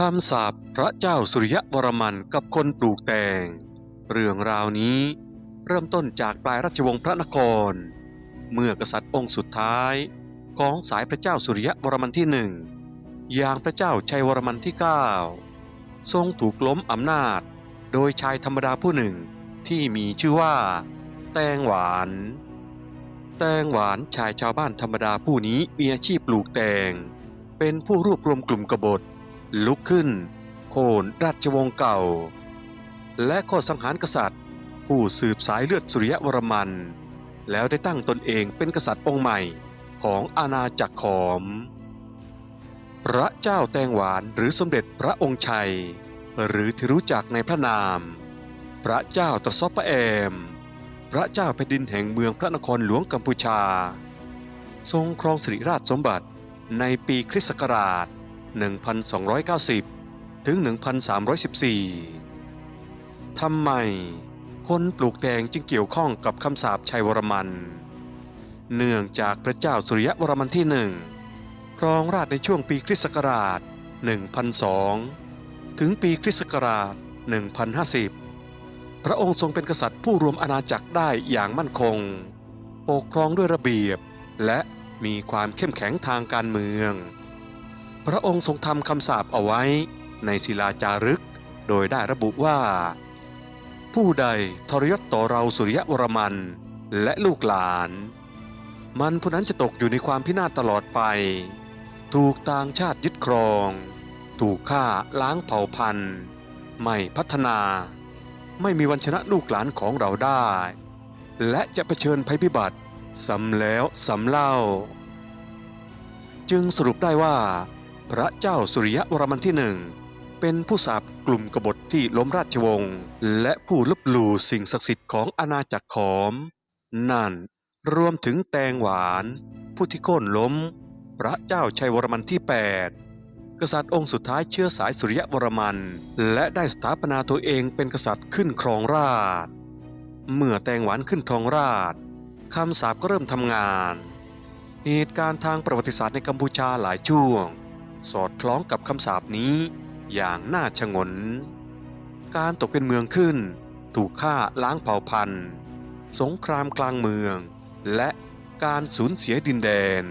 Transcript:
คำสาปพระเจ้าสุริยวรมันกับคนปลูกแตง เรื่องราวนี้เริ่มต้นจากปลายราชวงศ์พระนคร เมื่อกษัตริย์องค์สุดท้ายของสายพระเจ้าสุริยวรมันที่หนึ่งอย่างพระเจ้าชัยวรมันที่ 9 ทรงถูกล้มอำนาจโดยชายธรรมดาผู้หนึ่งที่มีชื่อว่า แตงหวาน แตงหวานชายชาวบ้านธรรมดาผู้นี้มีอาชีพปลูกแตง เป็นผู้รวบรวมกลุ่มกบฏ ลุกขึ้น โค่นราชวงศ์เก่า และข้อสังหารกษัตริย์ ผู้สืบสายเลือดสุริยวรมัน แล้วได้ตั้งตนเองเป็นกษัตริย์องค์ใหม่ของอาณาจักรขอม พระเจ้าแตงหวานหรือสมเด็จพระองค์ชัย หรือที่รู้จักในพระนาม พระเจ้าตรัสปะแอม พระเจ้าแผ่นดินแห่งเมืองพระนครหลวงกัมพูชา ทรงครองสิริราชสมบัติในปีคริสต์ศักราช 1290 ถึง 1314 ทำไมคนปลูกแตงจึงเกี่ยวข้องกับคำสาปชัยวรมัน เนื่องจากพระเจ้าสุริยวรมันที่หนึ่งครองราชในช่วงปีคริสต์ศักราช 1002 ถึงปีคริสต์ศักราช 1050 พระองค์ทรงเป็นกษัตริย์ผู้รวมอาณาจักรได้อย่างมั่นคง ปกครองด้วยระเบียบและมีความเข้มแข็งทางการเมือง พระองค์ทรงทำคำสาปเอาไว้ในศิลาจารึก โดยได้ระบุว่า ผู้ใดทรยศต่อเราสุริยวรมันและลูกหลาน มันผู้นั้นจะตกอยู่ในความพินาศตลอดไป ถูกต่างชาติยึดครอง ถูกฆ่าล้างเผ่าพันธุ์ ไม่พัฒนา ไม่มีวันชนะลูกหลานของเราได้ และจะเผชิญภัยพิบัติซ้ำแล้วซ้ำเล่า จึงสรุปได้ว่า พระเจ้าสุริยวรมันที่หนึ่งเป็นผู้สาบกลุ่มกบฏที่ล้มราชวงศ์และผู้ลบหลู่สิ่งศักดิ์สิทธิ์ของอาณาจักรขอม นั่นรวมถึงแตงหวาน ผู้ที่โค่นล้ม พระเจ้าชัยวรมันที่ 8 กษัตริย์องค์สุดท้ายเชื้อสายสุริยวรมัน และได้สถาปนาตัวเองเป็นกษัตริย์ขึ้นครองราชเมื่อแตงหวานขึ้นครองราชคำสาปก็เริ่มทำงาน เหตุการณ์ทางประวัติศาสตร์ในกัมพูชาหลายช่วง สอดคล้องกับคำสาปนี้อย่างน่าชงน การตกเป็นเมืองขึ้น ถูกฆ่าล้างเผ่าพันธุ์ สงครามกลางเมือง และการสูญเสียดินแดน